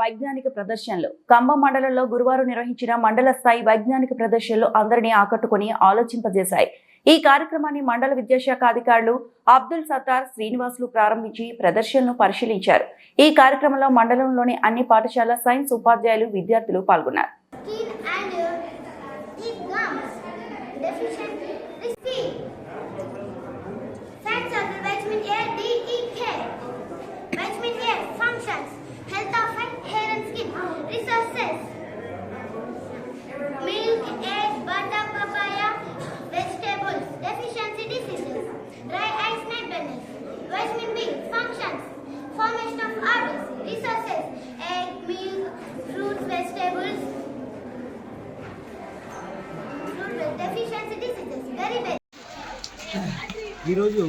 వైజ్ఞానిక ప్రదర్శనలు. ఖమ్మం మండలంలో గురువారం నిర్వహించిన మండల స్థాయి వైజ్ఞానిక ప్రదర్శనలు అందరినీ ఆకట్టుకుని ఆలోచింపజేశాయి. ఈ కార్యక్రమాన్ని మండల విద్యాశాఖ అధికారులు అబ్దుల్ సత్తార్ శ్రీనివాసులు ప్రారంభించి ప్రదర్శనను పరిశీలించారు. ఈ కార్యక్రమంలో మండలంలోని అన్ని పాఠశాల సైన్స్ ఉపాధ్యాయులు విద్యార్థులు పాల్గొన్నారు. Egg, fruits, vegetables. ఈరోజు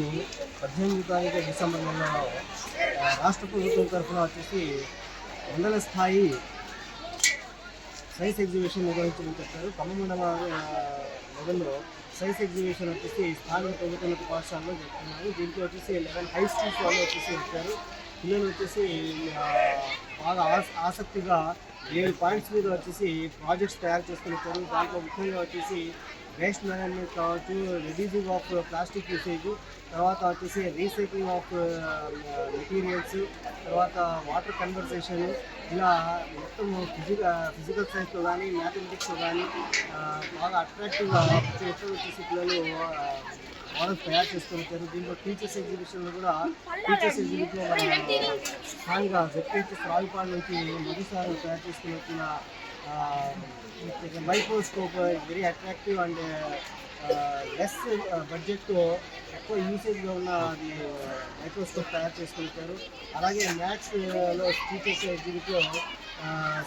పద్దెనిమిది తారీఖు డిసెంబర్ నెలలో రాష్ట్ర ప్రభుత్వం తరఫున వచ్చేసి మండల స్థాయి సైన్స్ ఎగ్జిబిషన్ నిర్వహించమని చెప్పారు. ఖమ్మం మండల లెవెల్లో సైన్స్ ఎగ్జిబిషన్ వచ్చేసి స్థానిక ప్రభుత్వ పాఠశాలలో చెప్తున్నారు దీంట్లో వచ్చేసి లెవెన్ హై స్కూల్స్ వాళ్ళు వచ్చేసి వచ్చారు. పిల్లలు వచ్చేసి బాగా ఆసక్తిగా ఏడు పాయింట్స్ మీద వచ్చేసి ప్రాజెక్ట్స్ తయారు చేసుకుని వచ్చారు దాంట్లో ముఖ్యంగా వచ్చేసి వేస్ట్ మేనేజ్మెంట్ కావచ్చు రిడ్యూసింగ్ ఆఫ్ ప్లాస్టిక్ యూసేజ్ తర్వాత వచ్చేసి రీసైక్లింగ్ ఆఫ్ మెటీరియల్స్ తర్వాత వాటర్ కన్వర్సేషన్ ఇలా మొత్తం ఫిజికల్ ఫిజికల్ సైన్స్లో కానీ మ్యాథమెటిక్స్లో కానీ బాగా అట్రాక్టివ్గా వచ్చేసి పిల్లలు మోడల్స్ తయారు చేసుకొని వచ్చారు దీంట్లో టీచర్స్ ఎగ్జిబిషన్లో కూడా టీచర్స్ ఎగ్జిబిషన్లో స్థానిక జెడ్పీహెచ్ఎస్ రావిపాడు నుంచి మధుసారు తయారు చేసుకుని వచ్చిన microscope very attractive and less బడ్జెట్తో ఎక్కువ యూసేజ్లో ఉన్న అది మైక్రోస్కోప్ తయారు చేసుకుంటారు అలాగే మ్యాథ్స్లో టీచర్స్ ఎగ్జిబిట్లో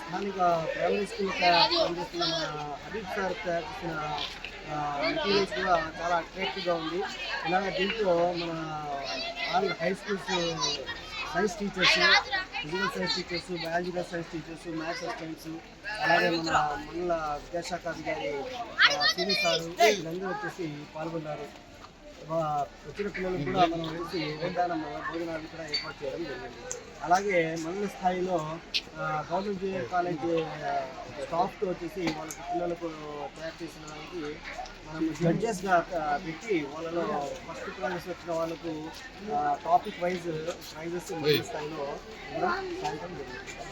స్థానిక ప్రైమరీ స్కూల్ పనిచేస్తున్న హబీబ్ సార్ తయారు చేసిన మెటీరియల్స్ కూడా చాలా అట్రాక్టివ్గా ఉంది. ఇలాగే దీంట్లో మన all high schools science teachers physical science teachers biological science teachers maths assistants అలాగే మన మండల విద్యాశాఖ అధికారి సీని సార్ వీళ్ళందరూ వచ్చేసి పాల్గొన్నారు వచ్చిన పిల్లలకు కూడా మనం వేసి వేదానం భోజనాలు కూడా ఏర్పాటు చేయడం జరిగింది. అలాగే మండల స్థాయిలో గవర్నమెంట్ జూనియర్ కాలేజ్ స్టాఫ్తో వచ్చేసి వాళ్ళకి పిల్లలకు తయారు చేసిన దానికి మనం జడ్జెస్గా పెట్టి వాళ్ళలో ఫస్ట్ ప్రైజెస్ వచ్చిన వాళ్ళకు టాపిక్ వైజ్ ప్రైజెస్ మండల స్థాయిలో సాయంత్రం జరిగింది.